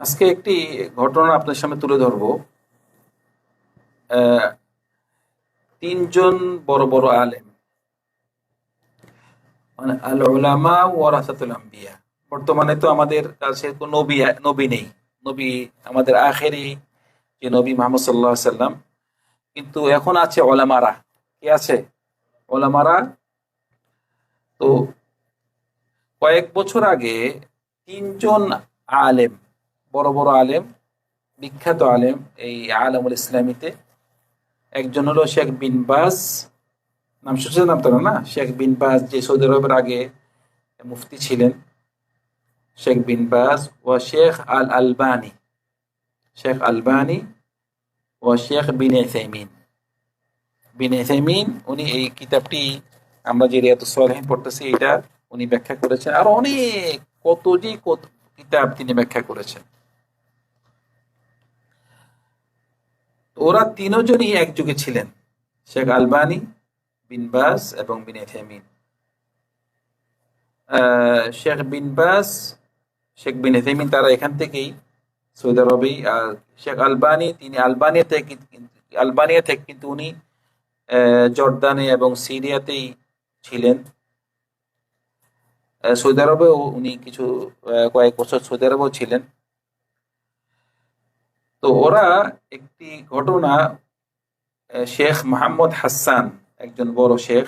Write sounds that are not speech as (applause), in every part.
আজকে একটি ঘটনা আপনার সামনে তুলে ধরব। তিনজন বড় বড় আলেম মানে আল উলামা ওয়ারাসাতুল আম্বিয়া। বর্তমানে তো আমাদের কাছে নবী নবী নেই। নবী আমাদের আখেরি, যে নবী মোহাম্মদ সাল্লাহ সাল্লাম কিন্তু এখন আছে ওলামারা। কে আছে? ওলামারা? তো কয়েক বছর আগে তিনজন আলেম, বড় বড় আলেম, বিখ্যাত আলেম এই আলমুল ইসলামীতে, একজন হলো শেখ বিন বাস নাম শুনছেন আপনারা, না? শেখ বিন বাস যে সৌদি আরবের আগে মুফতি ছিলেন। শেখ বিন বাস ও শেখ আল আলবানি শেখ আলবানি ও শেখ বিন এসাইমিন বিন এসাইমিন উনি এই কিতাবটি আমরা যে রিয়াত সোয়ালহীন পড়তেছি, এটা উনি ব্যাখ্যা করেছেন। আর অনেক, কত যে কত কিতাব তিনি ব্যাখ্যা করেছেন। ওরা তিনজনই এক যুগে ছিলেন, শেখ আলবানি, বিন বাস এবং বিন এথেমিন শেখ বিন বাস, শেখ বিন এথেমিন তারা এখান থেকেই সৌদি আরবেই আর শেখ আলবানি, তিনি আলবানিয়া থেকে আলবানিয়া থেকে কিন্তু উনি জর্দানে এবং সিরিয়াতেই ছিলেন। সৌদি আরবেও উনি কিছু কয়েক বছর সৌদি আরবেও ছিলেন। তো ওরা একটি ঘটনা শেখ মোহাম্মদ হাসান, একজন বড় শেখ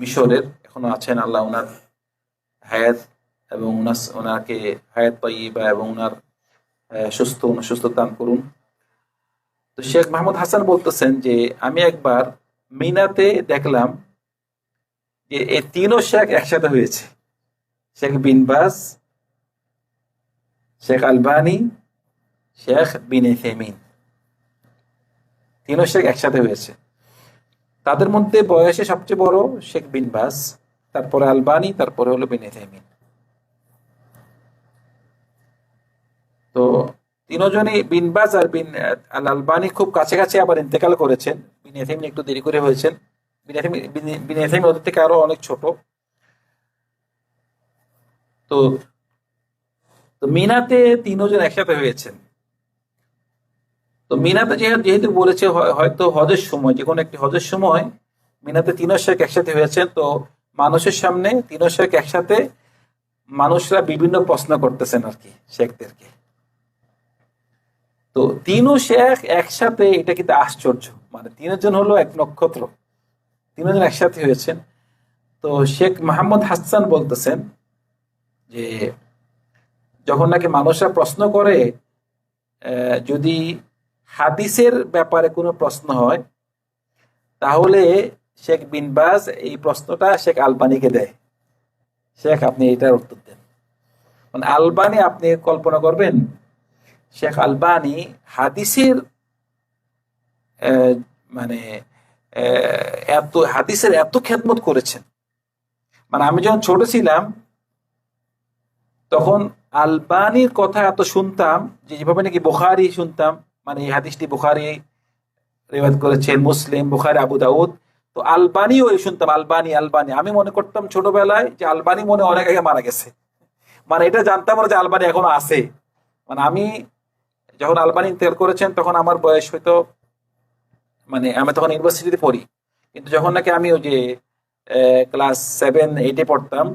মিশরের, এখনও আছেন আল্লাহ ওনার হায়াত, এবং ওনাকে হায়াত পাইবা এবং ওনার সুস্থ সুস্থ দান করুন। তো শেখ মাহমুদ হাসান বলতেছেন যে, আমি একবার মিনাতে দেখলাম যে এই তিনও শেখ একসাথে হয়েছে। শেখ বিনবাস, শেখ আলবানি, শেখ বিন এথেমিন তিনও শেখ একসাথে হয়েছে। তাদের মধ্যে বয়সে সবচেয়ে বড় শেখ বিনবাস, তারপরে আলবানি, তারপরে হলো বিন এথেমিন তো তিনজনই বিন বাস আর বিন আল আলবানি খুব কাছাকাছি আবার ইন্তেকাল করেছেন। বিন এথেমিন একটু দেরি করে হয়েছেন। বিন বিন ওদের থেকে আরও অনেক ছোট। তো তো মিনাতে তিনজন একসাথে হয়েছেন। তো মিনাতে যেহেতু বলেছে, হয়- হয়তো হজের সময়, যে কোনো একটি হজের সময় মিনাতে তিনও শেখ একসাথে হয়েছেন। তো মানুষের সামনে তিনও শেখ একসাথে মানুষরা বিভিন্ন প্রশ্ন করতেছেন আর কি, শেখদেরকে। তো তিনও শেখ একসাথে এটা কিন্তু আশ্চর্য। মানে তিনজন হলো এক নক্ষত্র। তিনজন একসাথে হয়েছেন। তো শেখ মাহমুদ হাসান বলতেছেন যে, যখন নাকি মানুষরা প্রশ্ন করে যদি হাদিসের ব্যাপারে কোনো প্রশ্ন হয়, তাহলে শেখ বিনবাজ এই প্রশ্নটা শেখ আলবানিকে দেয়। শেখ, আপনি এটার উত্তর দেন। মানে আলবানি, আপনি কল্পনা করবেন শেখ আলবানি হাদিসের মানে এত, হাদিসের এত খেদমত করেছেন। মানে আমি যখন ছোট ছিলাম, তখন আলবানির কথা এত শুনতাম যে যেভাবে নাকি বুখারি শুনতাম। মানে এই হাদিসটি বুখারি রেওয়াজ করেছেন মুসলিম, বুখারি, আবু দাউদ। তো আলবানিও শুনতাম, আলবানি আলবানি। আমি মনে করতাম ছোটবেলায় যে আলবানি মনে অনেক আগে মারা গেছে। মানে এটা জানতাম না যে আলবানি এখনও আছে। মানে আমি যখন আলবানি ইন্তেকাল করেছেন, তখন আমার বয়স হয়তো মানে আমি তখন ইউনিভার্সিটিতে পড়ি। কিন্তু যখন নাকি আমি ওই যে ক্লাস সেভেন এইটে পড়তাম,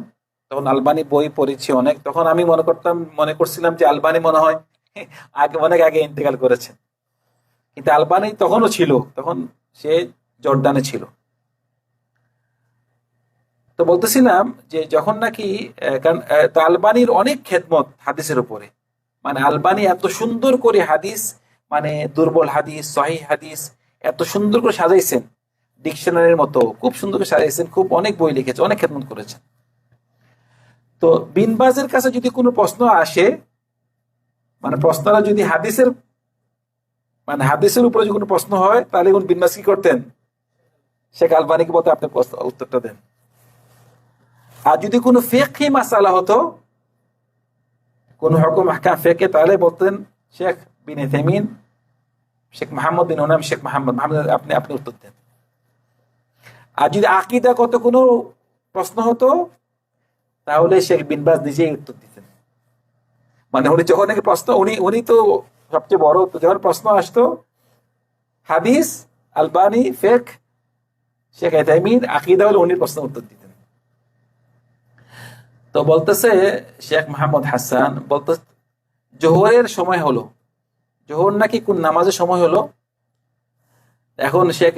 তখন আলবানি বই পড়েছি অনেক, তখন আমি মনে করতাম, মনে করছিলাম যে আলবানি মনে হয় (laughs) আগে, অনেক আগে ইন্তেকাল করেছেন কিন্তু আলবানি তখনও ছিল, তখন সে জর্দানে ছিল। তো বলতেছিলাম যে যখন নাকি কারণ আলবানির অনেক খেদমত হাদিসের উপরে। মানে আলবানি এত সুন্দর করে হাদিস মানে দুর্বল হাদিস সহি হাদিস এত সুন্দর করে সাজাইছেন, ডিকশনারির মতো। খুব সুন্দর করে সাজাইছেন, খুব অনেক বই লিখেছে, অনেক খেদমত করেছেন। তো বিনবাজের কাছে যদি কোনো প্রশ্ন আসে মানে প্রশ্নটা যদি হাদিসের মানে হাদিসের উপরে যদি কোনো প্রশ্ন হয়, তাহলে কোন বিনবাজ কি করতেন? শেখ আলবানিকে বলতে আপনি উত্তরটা দেন। আর যদি কোনো ফেকি মাসালা হতো কোন হকুম হাকাম ফেকে তাহলে বলতেন শেখ বিন থেমিন শেখ মাহমুদ বিন ওনাম শেখ মাহমুদ মাহমুদ আপনি আপনি উত্তর দেন। আর যদি আকিদা কত কোনো প্রশ্ন হতো, তাহলে শেখ বিনবাস নিজেই উত্তর দিতেন। মানে উনি যখন নাকি প্রশ্ন, উনি উনি তো সবচেয়ে বড়, তো যখন প্রশ্ন আসতো, হাদিস, আলবানি ফেক শেখ এতাইমিন আকিদা হলে উনি প্রশ্ন উত্তর দিতেন। তো বলতেছে শেখ মাহমুদ হাসান, বলতে জোহরের সময় হলো। জোহর নাকি কোন নামাজের সময় হলো? এখন শেখ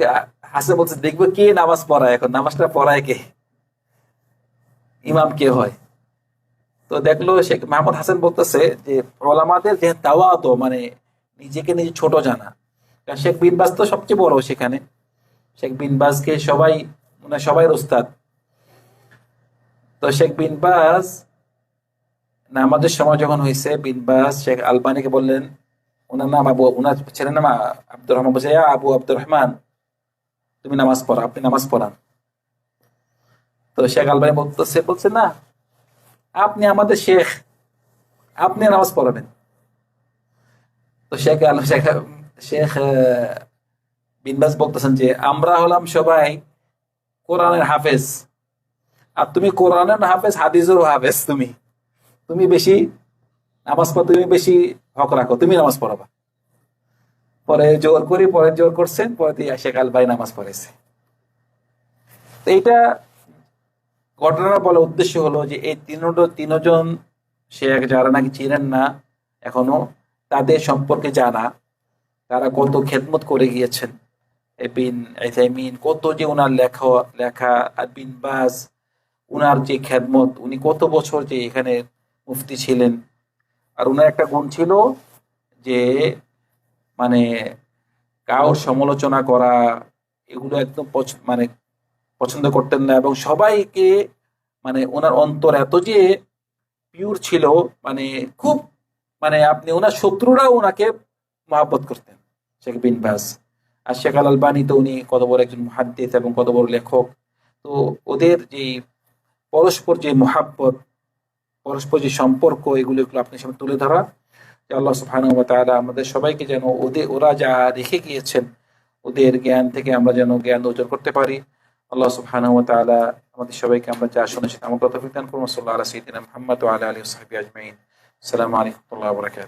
হাসান বলছে, দেখব কে নামাজ পড়ায় এখন? নামাজটা পড়ায় কে? ইমাম কে হয়? তো দেখল শেখ মাহমুদ হাসান বলতেছে যে, ওলামাদের যে দাওয়া তো মানে নিজেকে নিজে ছোট জানা। কারণ শেখ বিনবাজ তো সবচেয়ে বড় সেখানে। শেখ বিনবাজকে সবাই মানে সবাই ওস্তাদ। তো শেখ বিনবাজ নামাজের সময় যখন হয়েছে বিনবাজ শেখ আলবানিকে বললেন ওনার নাম আবু ওনার ছেলের নাম আব্দুর রহমান। বলছে আবু আব্দুর রহমান তুমি নামাজ পড়া আপনি নামাজ পড়ান। তো শেখ আলবানি বলতেছে বলছে না আপনি আমাদের শেখ আপনি নামাজ পড়াবেন। তো শেখ আল শেখ শেখ আহ, বিনবাজ বলতেছেন যে আমরা হলাম সবাই কোরআনের হাফেজ। আর তুমি কোরআনের হাফেজ, হাদিসেরও হাফেজ তুমি। তুমি বেশি নামাজ পড়, তুমি বেশি হক রাখো, তুমি নামাজ পড়াবা। পরে জোর করি, পরে জোর করছেন পরে দিয়ে শেখ আল ভাই নামাজ পড়েছে। এইটা ঘটনার বলার উদ্দেশ্য হলো যে এই তিনজন তিনজন শেখ যারা নাকি চিনেন না, এখনও তাদের সম্পর্কে জানা, তারা কত খেদমত করে গিয়েছেন। বিন আইথাইমিন কত যে ওনার লেখা লেখা আর বিন বাস উনার যে খেদমত, উনি কত বছর যে এখানে মুফতি ছিলেন। আর উনার একটা গুণ ছিল যে মানে কাউর সমালোচনা করা, এগুলো একদম মানে পছন্দ করতেন না এবং সবাইকে মানে ওনার অন্তর এত যে পিওর ছিল মানে খুব মানে আপনি ওনার শত্রুরাও ওনাকে মহাব্বত করতেন, শেখ বিন বাস। আর শেখ আল আলবানি তো উনি কত বড় একজন মহাদ্দিস এবং কত বড় লেখক। তো ওদের যে পরস্পর যে মহাব্বত, পরস্পর যে সম্পর্ক, এগুলো এগুলো আপনার সামনে তুলে ধরা। যে আল্লাহ ওয়া আমাদের সবাইকে যেন ওদের ওরা যা রেখে গিয়েছেন, ওদের জ্ঞান থেকে আমরা যেন জ্ঞান অর্জন করতে পারি। আল্লাহ সুবহানাহু ওয়া তাআলা আমাদের সবাইকে আমরা যা শুনেছি আমার কথা বিধান সাল্লাল্লাহু আলাইহি ওয়া সাল্লাম মুহাম্মদ ওয়া আলা সাহবিহি আজমাইন। ওয়া বারাকাতুহু।